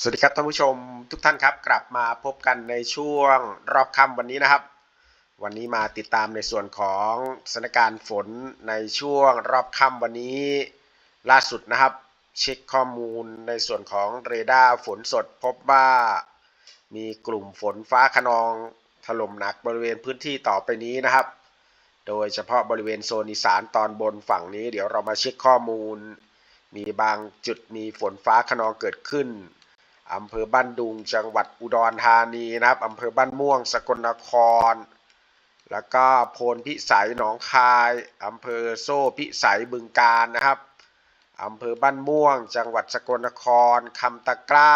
สวัสดีครับท่านผู้ชมทุกท่านครับ กลับมาพบกันในช่วงรอบค่ำวันนี้นะครับ วันนี้มาติดตามในส่วนของสถานการณ์ฝนในช่วงรอบค่ำวันนี้ ล่าสุดนะครับ เช็คข้อมูลในส่วนของเรดาร์ฝนสดพบว่า มีกลุ่มฝนฟ้าขนองถล่มหนักบริเวณพื้นที่ต่อไปนี้นะครับ โดยเฉพาะบริเวณโซนอีสานตอนบนฝั่งนี้ เดี๋ยวเรามาเช็คข้อมูล มีบางจุดมีฝนฟ้าขนองเกิดขึ้น อำเภอบ้านดุงจังหวัดอุดรธานีนะครับอำเภอบ้านม่วงสกลนคร แล้วก็โพนพิสัยหนองคายอำเภอโซ่พิสัยบึงกาฬนะครับอำเภอบ้านม่วง จังหวัดสกลนครคำตะกร้า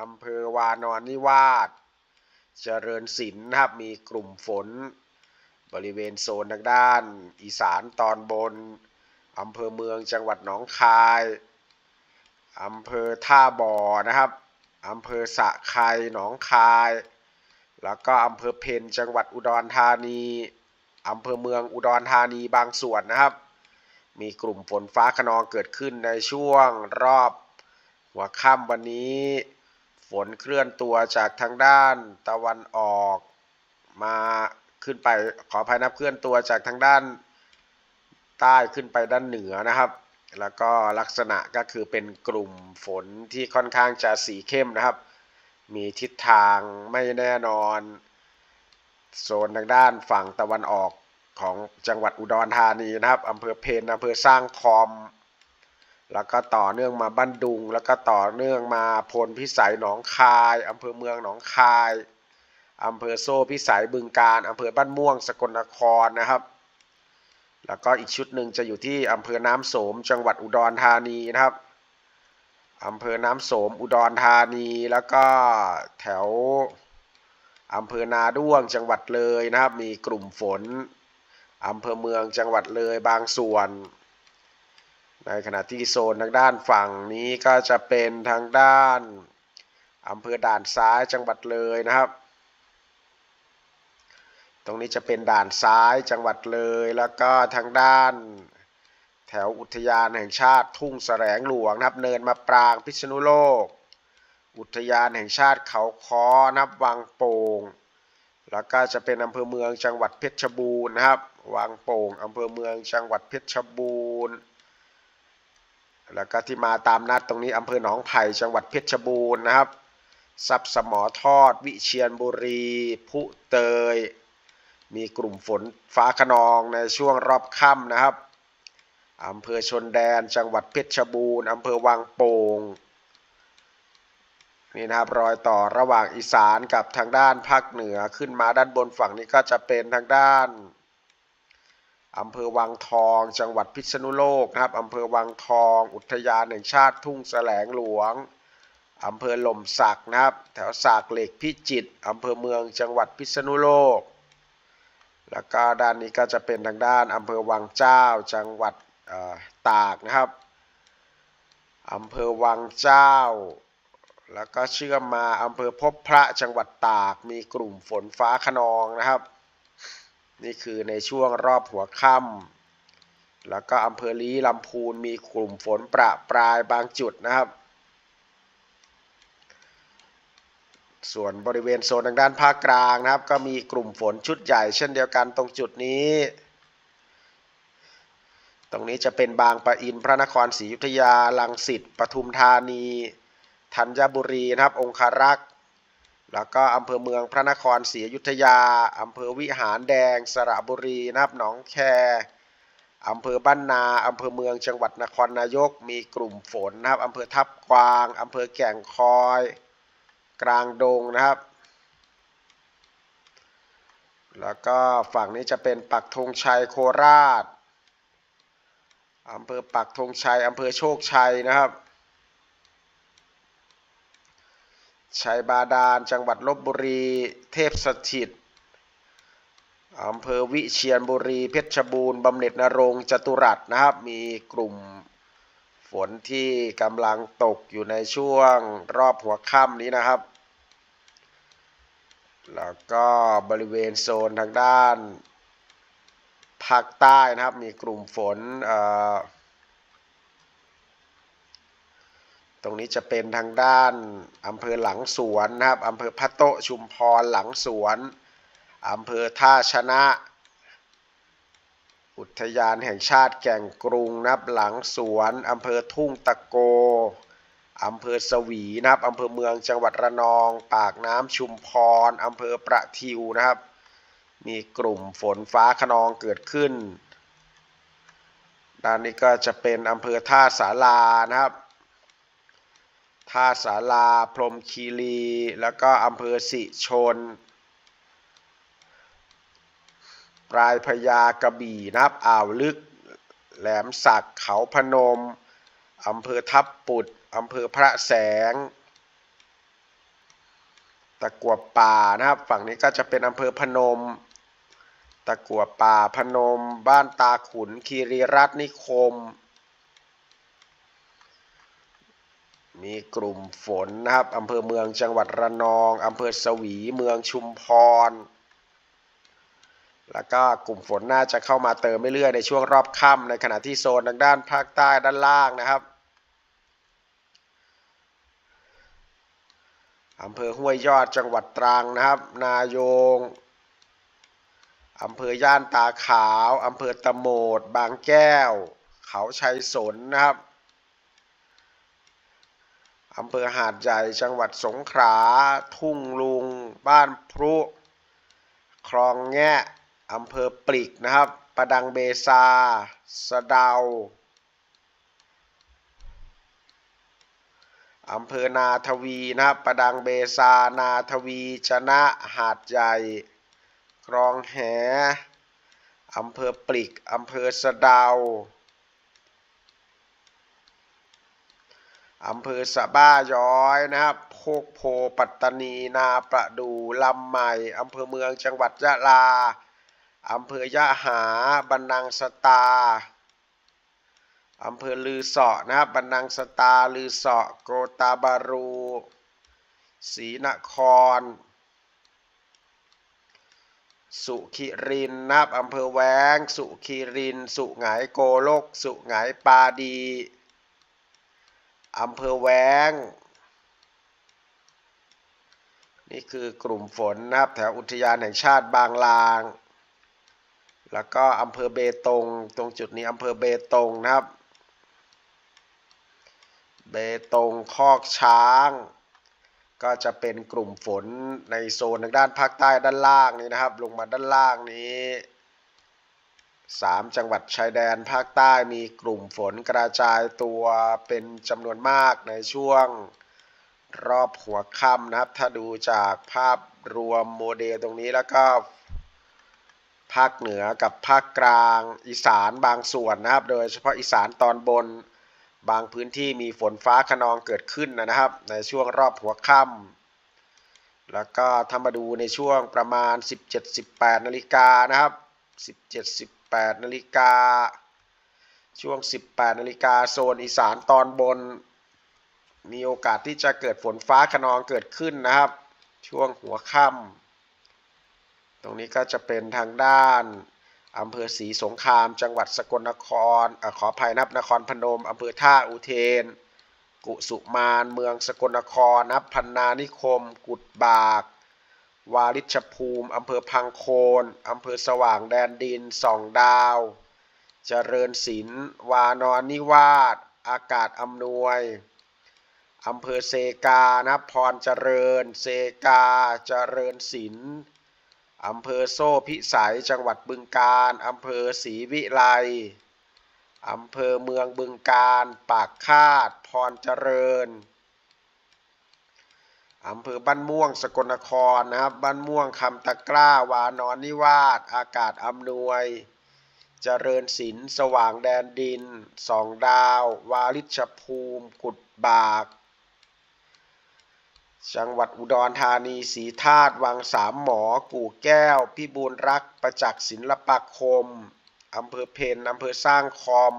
อำเภอวานอนนิวาสเจริญศิลป์นะครับมีกลุ่มฝน บริเวณโซนทางด้าน อีสานตอนบนอำเภอเมืองจังหวัดหนองคายอำเภอท่าบ่อนะครับ อำเภอสะไครหนองคาย แล้วก็อำเภอเพนจังหวัดอุดรธานีอำเภอเมืองอุดรธานีบางส่วนนะครับ มีกลุ่มฝนฟ้าขนองเกิดขึ้นในช่วงรอบหัวค่ำวันนี้ ฝนเคลื่อนตัวจากทางด้านตะวันออกมาขึ้นไปขออภัยนะเคลื่อนตัวจากทางด้านใต้ขึ้นไปด้านเหนือนะครับ แล้วก็ลักษณะก็คือเป็นกลุ่มฝนที่ค่อนข้างจะสีเข้มนะครับ มีทิศทางไม่แน่นอน โซนทางด้านฝั่งตะวันออกของจังหวัดอุดรธานีนะครับอำเภอเพนอำเภอสร้างคอม แล้วก็ต่อเนื่องมาบ้านดุง แล้วก็ต่อเนื่องมาพลพิสัยหนองคายอำเภอเมืองหนองคายอำเภอโซ่พิสัยบึงการอำเภอบ้านม่วงสกลนครนะครับ แล้วก็อีกชุดหนึ่งจะอยู่ที่อำเภอน้ำโสม จังหวัดอุดรธานีนะครับอำเภอน้ำโสม อุดรธานี แล้วก็แถวอำเภอนาด้วงจังหวัดเลยนะครับ มีกลุ่มฝนอำเภอเมืองจังหวัดเลยบางส่วน ในขณะที่โซนทางด้านฝั่งนี้ก็จะเป็นทางด้านอำเภอด่านซ้ายจังหวัดเลยนะครับ ตรงนี้จะเป็นด่านซ้ายจังหวัดเลย แล้วก็ทางด้านแถวอุทยานแห่งชาติทุ่งแสลงหลวงนะครับ เนินมาปรางพิษณุโลก อุทยานแห่งชาติเขาค้อนับวังโป่งแล้วก็จะเป็นอำเภอเมืองจังหวัดเพชรบูรณ์นะครับวังโป่งอำเภอเมืองจังหวัดเพชรบูรณ์แล้วก็ที่มาตามนัดตรงนี้อำเภอหนองไผ่จังหวัดเพชรบูรณ์นะครับซับสมอทอด วิเชียรบุรี พุเตย มีกลุ่มฝนฟ้าขนองในช่วงรอบค่ำนะครับอำเภอชนแดนจังหวัดเพชรบูรณ์อำเภอวังโป่งนี่นะครับรอยต่อระหว่างอีสานกับทางด้านภาคเหนือขึ้นมาด้านบนฝั่งนี้ก็จะเป็นทางด้านอำเภอวังทอง จังหวัดพิษณุโลกนะครับอำเภอวังทอง อุทยานแห่งชาติทุ่งแสลงหลวงอำเภอหล่มสักนะครับ แถวสากเหล็กพิจิตรอำเภอเมืองจังหวัดพิษณุโลก แล้วก็ด้านนี้ก็จะเป็นทางด้านอำเภอวังเจ้าจังหวัดตากนะครับอำเภอวังเจ้า แล้วก็เชื่อมมาอำเภอพบพระจังหวัดตาก มีกลุ่มฝนฟ้าขนองนะครับ นี่คือในช่วงรอบหัวค่ำแล้วก็อำเภอลี้ลำพูนมีกลุ่มฝนประปรายบางจุดนะครับ ส่วนบริเวณโซนทางด้านภาคกลางนะครับ ก็มีกลุ่มฝนชุดใหญ่เช่นเดียวกันตรงจุดนี้ ตรงนี้จะเป็นบางปะอินพระนครศรีอยุธยาลังสิตปทุมธานีธัญบุรีนะครับ องคารักษ์แล้วก็อำเภอเมืองพระนครศรีอยุธยาอำเภอวิหารแดง สระบุรีนะครับหนองแคอำเภอบ้านนาอำเภอเมืองจังหวัดนครนายก มีกลุ่มฝนนะครับอำเภอทับกวางอำเภอแก่งคอย กลางดงนะครับ แล้วก็ฝั่งนี้จะเป็นปักธงชัยโคราชอำเภอปักธงชัยอำเภอโชคชัยนะครับ ชัยบาดาล จังหวัดลบบุรี เทพสถิตอำเภอวิเชียรบุรี เพชรบูรณ์บำเหน็จนรงจตุรัสนะครับ มีกลุ่ม นที่กำลังตกอยู่ในช่วงรอบหัวค่ำนี้นะครับ แล้วก็บริเวณโซนทางด้านภาคใต้นะครับมีกลุ่มฝน ตรงนี้จะเป็นทางด้านอำเภอหลังสวนนะครับอำเภอพะโตชุมพรหลังสวนอำเภอท่าชนะ อุทยานแห่งชาติแก่งกรุงนับหลังสวนอำเภอทุ่งตะโกอำเภอสวีนะครับอำเภอเมืองจังหวัดระนอง ปากน้ำชุมพรอำเภอประทิวนะครับ มีกลุ่มฝนฟ้าขนองเกิดขึ้น ด้านนี้ก็จะเป็นอำเภอท่าสารานะครับ ท่าสาราพรมคีรี แล้วก็อำเภอสิชน ปลายพญากระบี่นะครับอ่าวลึก แหลมสักเขาพนมอำเภอทับปุดอำเภอพระแสง ตะกัวป่านะครับ ฝั่งนี้ก็จะเป็นอำเภอพนม ตะกัวป่าพนม บ้านตาขุนคีรีรัตน์นิคม มีกลุ่มฝนนะครับอำเภอเมืองจังหวัดระนองอำเภอสวีเมืองชุมพร แล้วก็กลุ่มฝนน่าจะเข้ามาเติมเรื่อยๆในช่วงรอบค่ำในขณะที่โซนทางด้านภาคใต้ด้านล่างนะครับอำเภอห้วยยอดจังหวัดตรังนะครับ นายงอำเภอย่านตาขาวอำเภอตะโหมด บางแก้ว เขาชัยสนนะครับอำเภอหาดใหญ่จังหวัดสงขลาทุ่งลุง บ้านพรุคลองแงะ อำเภอปลิกนะครับ ประดังเบซา สะเดาอำเภอนาทวีนะครับประดังเบซา นาทวี ชนะ หาดใหญ่ คลองแหอำเภอปลิกอำเภอสะเดาอำเภอสะบ้าย้อยนะครับโคกโพ ปัตตานี นาประดู ลำใหม่อำเภอเมืองจังหวัดยะลา อำเภอยะหาบันนังสตาอำเภอลือเสาะนะครับบันนังสตาลือเสาะโกตาบารูศรีนคร สุขิรินนะครับอำเภอแวง สุขิริน สุไหงโกโลก สุไหงปาดีอำเภอแวง นี่คือกลุ่มฝนนะครับแถวอุทยานแห่งชาติบางลาง แล้วก็อำเภอเบตง ตรงจุดนี้อำเภอเบตงนะครับ เบตงคอกช้าง ก็จะเป็นกลุ่มฝนในโซนทางด้านภาคใต้ด้านล่างนี้นะครับ ลงมาด้านล่างนี้สามจังหวัดชายแดนภาคใต้มีกลุ่มฝนกระจายตัวเป็นจำนวนมากในช่วงรอบหัวค่ำนะครับ ถ้าดูจากภาพรวมโมเดลตรงนี้แล้วก็ ภาคเหนือกับภาคกลาง อีสานบางส่วนนะครับ โดยเฉพาะอีสานตอนบน บางพื้นที่มีฝนฟ้าขนองเกิดขึ้นนะครับ ในช่วงรอบหัวค่ำแล้วก็ถ้ามาดูในช่วงประมาณ 17-18นาฬิกานะครับ 17-18นาฬิกาช่วง 18นาฬิกาโซนอีสานตอนบน มีโอกาสที่จะเกิดฝนฟ้าขนองเกิดขึ้นนะครับ ช่วงหัวค่ำ รงนี้ก็จะเป็นทางด้านอำเภอศรีสงคราม จังหวัดสกลนครอขออภัยนับนครพนมอำเภอท่าอุเทน กุสุมาน เมืองสกลนคร นับพันนานิคม กุดบาก วาริชภูมิอำเภอพังโคนอำเภอสว่างแดนดินสองดาว เจริญศิลป์วานอนนิวาสอากาศอำนวยอำเภอเซกานะพรเจริญ เซกา เจริญศิลป์ อำเภอโซ่พิสัยจังหวัดบึงกาฬอำเภอศรีวิไล อำเภอเมืองบึงกาฬปากคาด พรเจริญ อำเภอบ้านม่วงสกลนครนะครับ บ้านม่วงคำตะกร้า วานอนนิวาส อากาศอำนวย เจริญศิลป์สว่างแดนดิน สองดาว วาริชภูมิ กุดบาก จังหวัดอุดรธานีสีธาตุวังสามหมอ กู่แก้ว พิบูลรัก ประจักษ์ศิลปาคม อำเภอเพนอำเภอสร้างคอม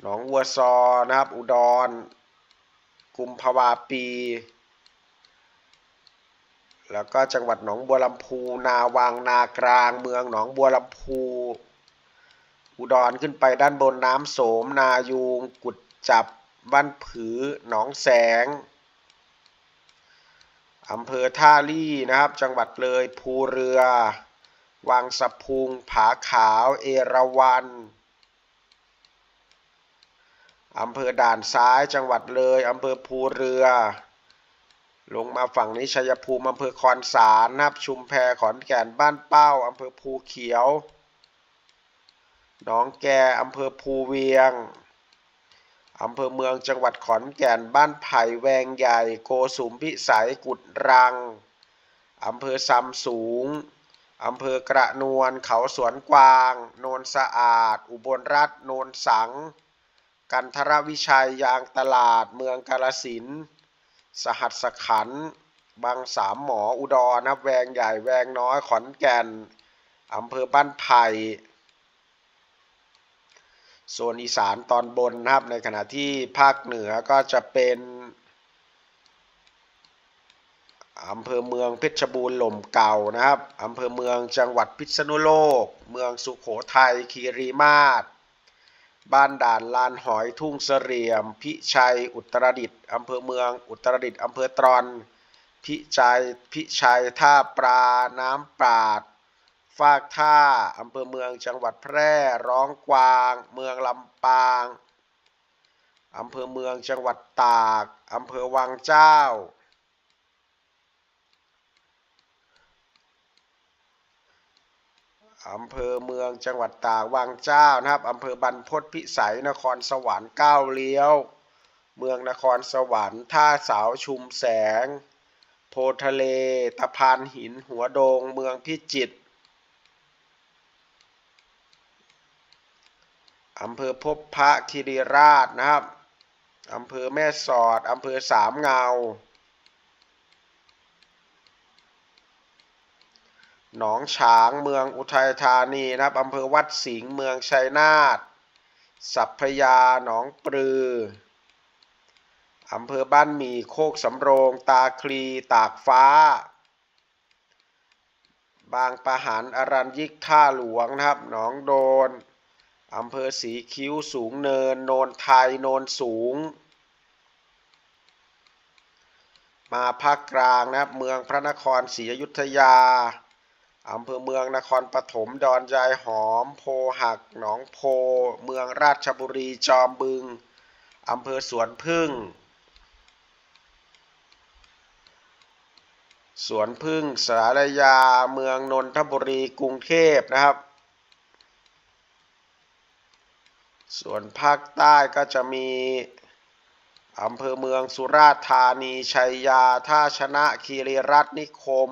หนองวัวซอนะครับ อุดร กุมภาวาปี แล้วก็จังหวัดหนองบัวลำพู นาวังนากลาง เมืองหนองบัวลำพู อุดรขึ้นไปด้านบนน้ำโสม นายูง กุดจับ บ้านผือ หนองแสง อำเภอท่าลี่นะครับ จังหวัดเลยภูเรือ วังสะพุง ผาขาว เอราวัณอำเภอด่านซ้ายจังหวัดเลยอำเภอภูเรือ ลงมาฝั่งนี้ชัยภูมิอำเภอคอนสารนะครับ ชุมแพขอนแก่นบ้านเป้าอำเภอภูเขียวหนองแกอำเภอภูเวียง อำเภอเมืองจังหวัดขอนแก่น บ้านไผ่แวงใหญ่ โกสุมพิสัยกุดรัง อำเภอซำสูง อำเภอกระนวลเขาสวนกวาง โนนสะอาด อุบลรัฐโนนสัง กันทรวิชัยยางตลาด เมืองกาลสิน สหัสขันบางสามหมออุดรนะแวงใหญ่แวงน้อยขอนแก่น อำเภอบ้านไผ่ โซนอีสานตอนบนนะครับ ในขณะที่ภาคเหนือก็จะเป็นอำเภอเมืองเพชรบูรณ์หล่มเก่านะครับอำเภอเมืองจังหวัดพิษณุโลก เมืองสุขโขทัยคีรีมาศบ้านด่านลานหอยทุ่งเสรียม พิชัยอุตรดิตถ์อำเภอเมืองอุตรดิตถ์อำเภอตรอน พิชัยพิชัยท่าปลาน้ำปราด ฟากท่าอำเภอเมืองจังหวัดแพร่ ร้องกวาง เมืองลำปางอำเภอเมืองจังหวัดตากอำเภอวังเจ้า อำเภอเมืองจังหวัดตากวังเจ้านะครับอำเภอบรรพตพิสัยนครสวรรค์ก้าวเลี้ยว เมืองนครสวรรค์ ท่าเสาชุมแสง โพทะเล ตะพานหินหัวโดง เมืองพิจิตร อำเภอพบพระคีรีราชนะครับอำเภอแม่สอดอำเภอสามเงา หนองฉางเมืองอุทัยธานีนะครับอำเภอวัดสิงห์เมืองชัยนาทสัพพยาหนองปลืออำเภอบ้านหมี่โคกสำโรง ตาคลีตากฟ้า บางปะหันอรัญยิกท่าหลวงนะครับ หนองโดน อำเภอสีคิ้วสูงเนิน โนนไทย โนนสูง มาภาคกลางนะครับ เมืองพระนครศรีอยุธยา อำเภอเมืองนครปฐม ดอนยายหอม โพหัก หนองโพ เมืองราชบุรี จอมบึง อำเภอสวนพึ่ง สวนพึ่งสารยา เมืองนนทบุรี กรุงเทพนะครับ ส่วนภาคใต้ก็จะมีอำเภอเมืองสุราษฎร์ธานีชัยยา ท่าชนะคีรีรัตน์นิคม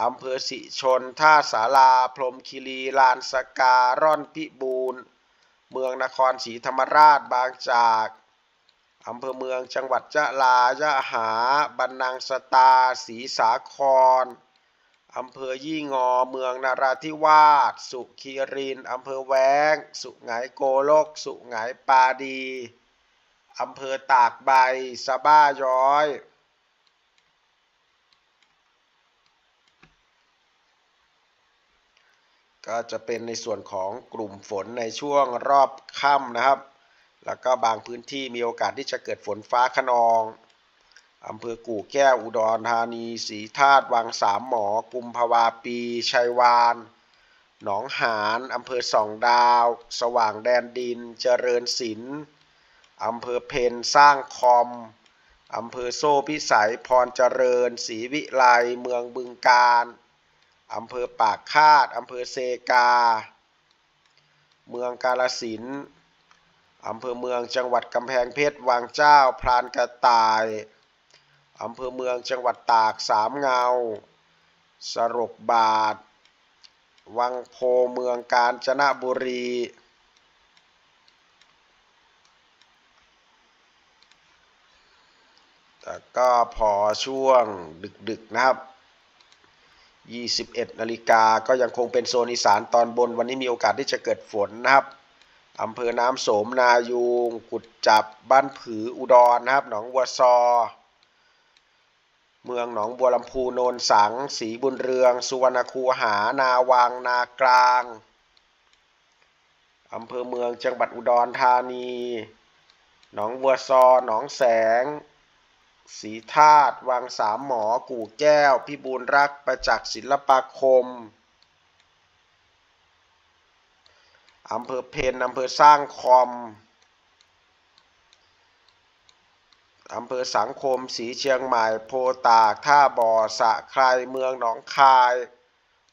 อำเภอสิชน ท่าสาราพรมคีรีลานสการ่อนพิบูรณ์เมืองนครศรีธรรมราชบางจากอำเภอเมืองจังหวัดจะลายะหาบันนังสตาศรีสาคร อำเภอยี่งอ เมืองนาราธิวาส สุขีริน อำเภอแวง สุไหงโกโลก สุไหงปาดี อำเภอตากใบ สะบ้าย้อย ก็จะเป็นในส่วนของกลุ่มฝนในช่วงรอบค่ำนะครับ แล้วก็บางพื้นที่มีโอกาสที่จะเกิดฝนฟ้าขนอง อำเภอกู่แก้วอุดรธานีศรีธาตุวังสามหมอ กุมภาวาปี ชัยวาน หนองหานอำเภอสองดาว สว่างแดนดิน เจริญศิลป์อำเภอเพนสร้างคอมอำเภอโซ่พิสัยพรเจริญศรีวิไลเมืองบึงการอำเภอปากคาดอำเภอเซกา เมืองกาลสินอำเภอเมืองจังหวัดกำแพงเพชรวังเจ้าพรานกระต่าย อำเภอเมืองจังหวัดตากสามเงา สรบบาท วังโพเมืองกาญจนบุรีแต่ก็พอช่วงดึกๆนะครับ21นาฬิกาก็ยังคงเป็นโซนอีสานตอนบน วันนี้มีโอกาสที่จะเกิดฝนนะครับอำเภอน้ำโสมนายูงกุดจับบ้านผืออุดรนะครับ หนองบัวซอ เมืองหนองบัวลำพูโนนสังศรีบุญเรือง สุวรรณคูหา นาวังนากลางอำเภอเมืองจังหวัดอุดรธานี หนองบัวซอ หนองแสง สีธาตุวังสามหมอ กู่แก้ว พิบูลรัก ประจักษ์ศิลปาคมอำเภอเพนอำเภอสร้างคอม อำเภอสังคมสีเชียงใหม่ โพตาก ท่าบ่อสะใครเมืองหนองคาย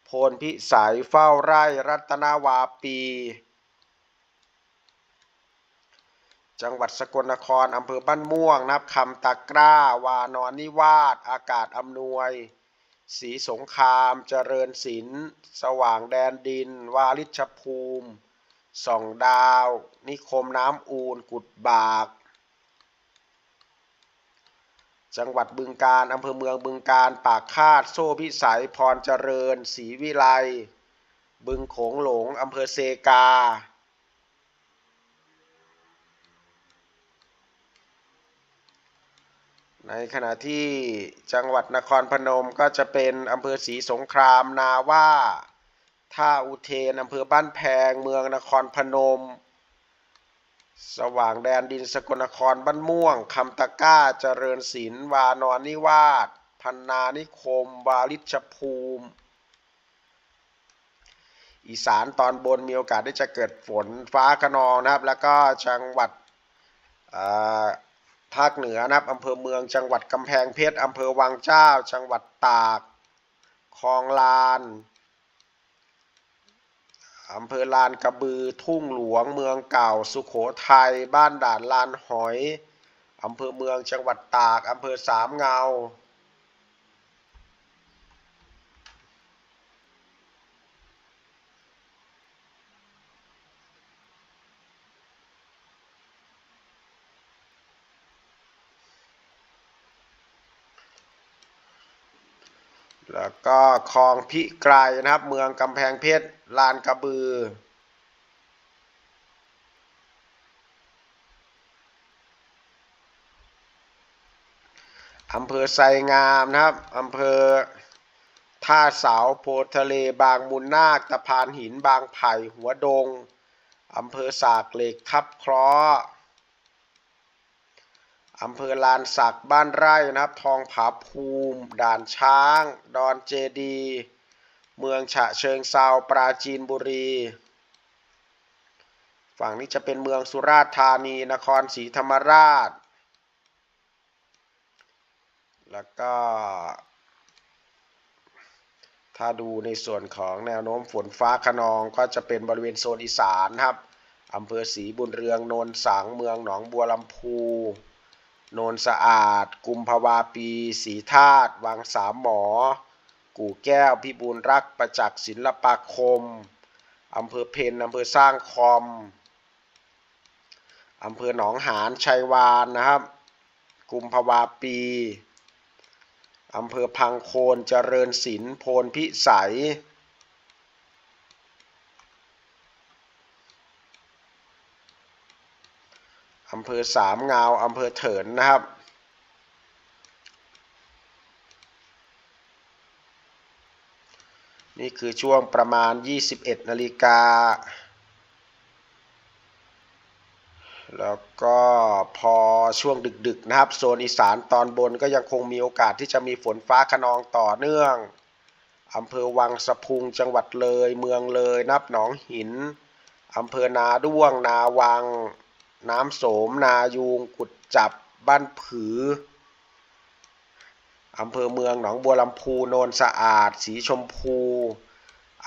โพนพิสัยเฝ้าไร่รัตนาวาปี จังหวัดสกลนครอำเภอบ้านม่วงนับคำตะกร้า วานอนนิวาสอากาศอำนวย สีสงคราม เจริญศิลป์สว่างแดนดิน วาลิชภูมิส่องดาว นิคมน้ำอูน กุดบาก จังหวัดบึงกาฬอำเภอเมืองบึงกาฬปากคาด โซ่พิสัย พรเจริญศรีวิไล บึงโขงหลงอำเภอเซกา ในขณะที่จังหวัดนครพนมก็จะเป็นอำเภอศรีสงครามนาว่าท่าอุเทนอำเภอบ้านแพงเมืองนครพนม สว่างแดนดินสกลนครบ้านม่วงคำตะก้าเจริญศิลป์วานอนนิวาสพันนานิคม วาลิชภูมิ อีสานตอนบนมีโอกาสที่จะเกิดฝนฟ้าขนองนะครับ แล้วก็จังหวัดภาคเหนือนะครับอำเภอเมืองจังหวัดกำแพงเพชรอำเภอวังเจ้า จังหวัดตากคลองลาน อำเภอลานกระบือ ทุ่งหลวง เมืองเก่า สุขโขทัย บ้านด่านลานหอย อำเภอเมืองจังหวัดตาก อำเภอสามเงา ก็คลองพิไกรนะครับ เมืองกำแพงเพชรลานกระบือ อำเภอไซงามนะครับ อำเภอท่าเสาโพทะเลบางมุนนาคตะพานหินบางไผ่หัวดง อำเภอสากเหล็กทับคราะห์ อำเภอลานสักบ้านไร่นะครับ ทองผาภูมิ ด่านช้าง ดอนเจดี เมืองฉะเชิงเซาปราจีนบุรี ฝั่งนี้จะเป็นเมืองสุราษฎร์ธานีนครศรีธรรมราช แล้วก็ถ้าดูในส่วนของแนวโน้มฝนฟ้าขนองก็จะเป็นบริเวณโซนอีสานครับ อำเภอศรีบุญเรือง โนนสัง เมืองหนองบัวลำพู โนนสะอาด กุมภาวาปีสีธาตุวังสามหมอ กู่แก้ว พิบูลรักประจักษ์ศิลปาคม อำเภอเพนอำเภอสร้างคอม อำเภอหนองหานชัยวานนะครับ กุมภาวาปี อำเภอพังโคนเจริญศิลป์โพนพิสัย อำเภอสามเงาอำเภอเถินนะครับนี่คือช่วงประมาณ 21 นาฬิกา แล้วก็พอช่วงดึกๆนะครับ โซนอีสานตอนบนก็ยังคงมีโอกาสที่จะมีฝนฟ้าขนองต่อเนื่อง อำเภอวังสะพุงจังหวัดเลย เมืองเลยนับหนองหิน อำเภอนาด้วงนาวัง น้ำโสม นายูง กุดจับ บ้านผือ อำเภอเมืองหนองบัวลำพูโนนสะอาด สีชมพู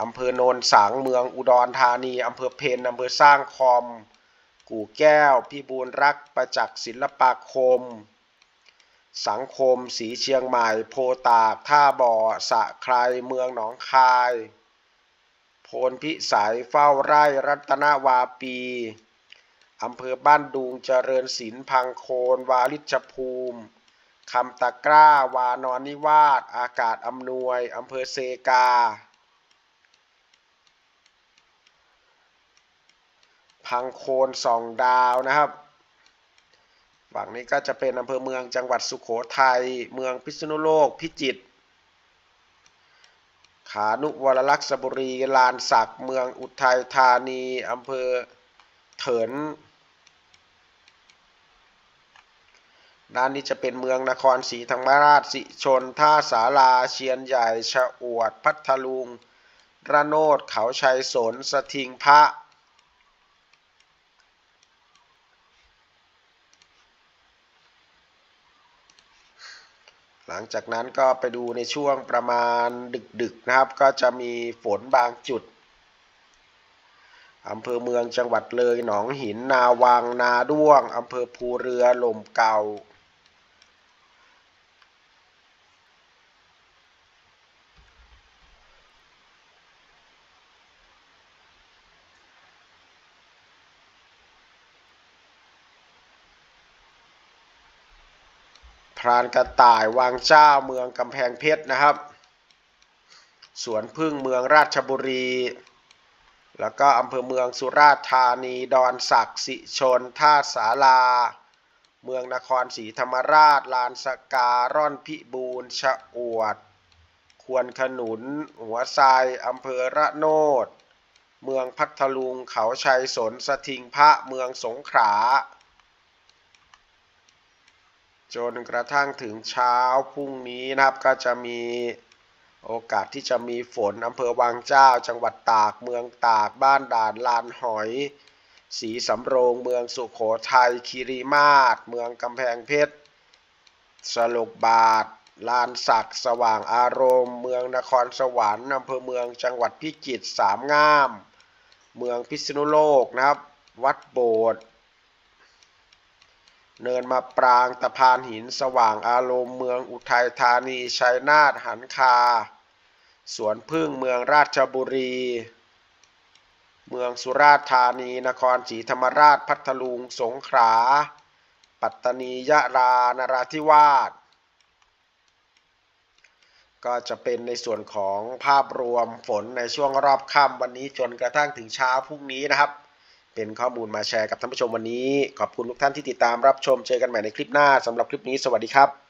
อำเภอโนนสังเมืองอุดรธานี อำเภอเพนอำเภอสร้างคอม กู่แก้วพิบูลรักประจักษ์ศิลปาคม สังคม สีเชียงใหม่ โพตาก ท่าบ่อ สะใครเมืองหนองคาย โพนพิสัย เฝ้าไร่รัตนาวาปี อำเภอบ้านดุงเจริญศิลป์พังโคน วาลิชภูมิคำตะกร้า วานอนนิวาสอากาศอำนวยอำเภอเซกา พังโคนสองดาวนะครับ ฝั่งนี้ก็จะเป็นอำเภอเมืองจังหวัดสุขโขทัย เมืองพิษณุโลก พิจิตร ขานุวรลักษบุรี ลานสักเมืองอุทัยธานีอำเภอเถิน ด้านนี้จะเป็นเมืองนครศรีธรรมราชสิชน ท่าสาราเชียนใหญ่ชะอวด พัทลุง ระโนดเขาชัยสนสทิงพระ หลังจากนั้นก็ไปดูในช่วงประมาณดึกๆนะครับ ก็จะมีฝนบางจุดอำเภอเมืองจังหวัดเลย หนองหิน นาวัง นาด้วง อำเภอภูเรือหล่มเก่าานกระต่ายวังเจ้าเมืองกำแพงเพชรนะครับ สวนพึ่งเมืองราชบุรี แล้วก็อำเภอเมืองสุราษฎร์ธานี ดอนศักดิ์สิชน ท่าสารา เมืองนครศรีธรรมราช ลานสการ่อนพิบูรณ์ชะอวด ควรขนุน หัวไซอำเภอระโนด เมืองพัทลุงเขาชัยสนสทิงพระเมืองสงขลา จนกระทั่งถึงเช้าพรุ่งนี้นะครับก็จะมีโอกาสที่จะมีฝนอำเภอวังเจ้า จังหวัดตากเมืองตาก บ้านด่านลานหอยสีสำโรงเมืองสุขโขทัยคีรีมาศเมืองกำแพงเพชร สลุกบาท ลานสักสว่างอารมณ์ เมืองนครสวรรค์อำเภอเมืองจังหวัดพิจิตรสามงาม เมืองพิษณุโลกนะครับ วัดโบสถ์ เนินมาปรางตะพานหินสว่างอารมณ์เมืองอุทัยธานีชัยนาทหันคา สวนพึ่งเมืองราชบุรี เมืองสุราษฎร์ธานี นครศรีธรรมราชพัทลุงสงขลาปัตตานียะลานราธิวาสก็จะเป็นในส่วนของภาพรวมฝนในช่วงรอบค่ำวันนี้จนกระทั่งถึงเช้าพรุ่งนี้นะครับ เป็นข้อมูลมาแชร์กับท่านผู้ชมวันนี้ ขอบคุณทุกท่านที่ติดตามรับชมเจอกันใหม่ในคลิปหน้าสำหรับคลิปนี้สวัสดีครับ